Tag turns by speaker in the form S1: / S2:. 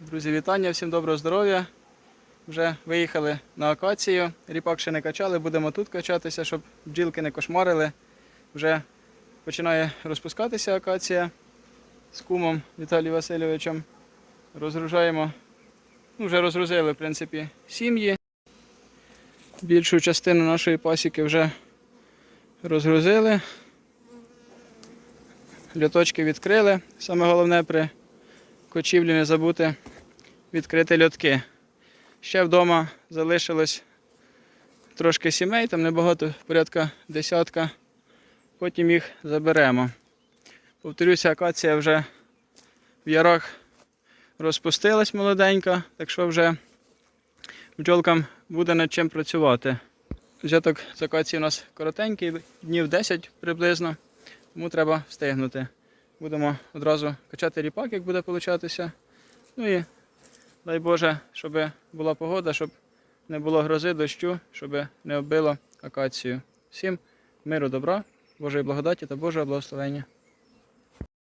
S1: Друзі, вітання, всім доброго здоров'я. Вже виїхали на акацію. Ріпак ще не качали, будемо тут качатися, щоб бджілки не кошмарили. Вже починає розпускатися акація з кумом Віталієм Васильовичем. Розгружаємо, ну, вже розгрузили, в принципі, сім'ї. Більшу частину нашої пасіки вже розгрузили. Льоточки відкрили. Саме головне при кочівлі не забути відкрити льотки. Ще вдома залишилось трошки сімей, там небагато, порядка десятка. Потім їх заберемо. Повторюся, акація вже в ярах розпустилась молоденька, так що вже бджолкам буде над чим працювати. Взяток з акації у нас коротенький, днів 10 приблизно, тому треба встигнути. Будемо одразу качати ріпак, як буде получатися. Ну і дай Боже, щоб була погода, щоб не було грози, дощу, щоб не оббило акацію. Всім миру, добра, Божої благодаті та Божого благословення.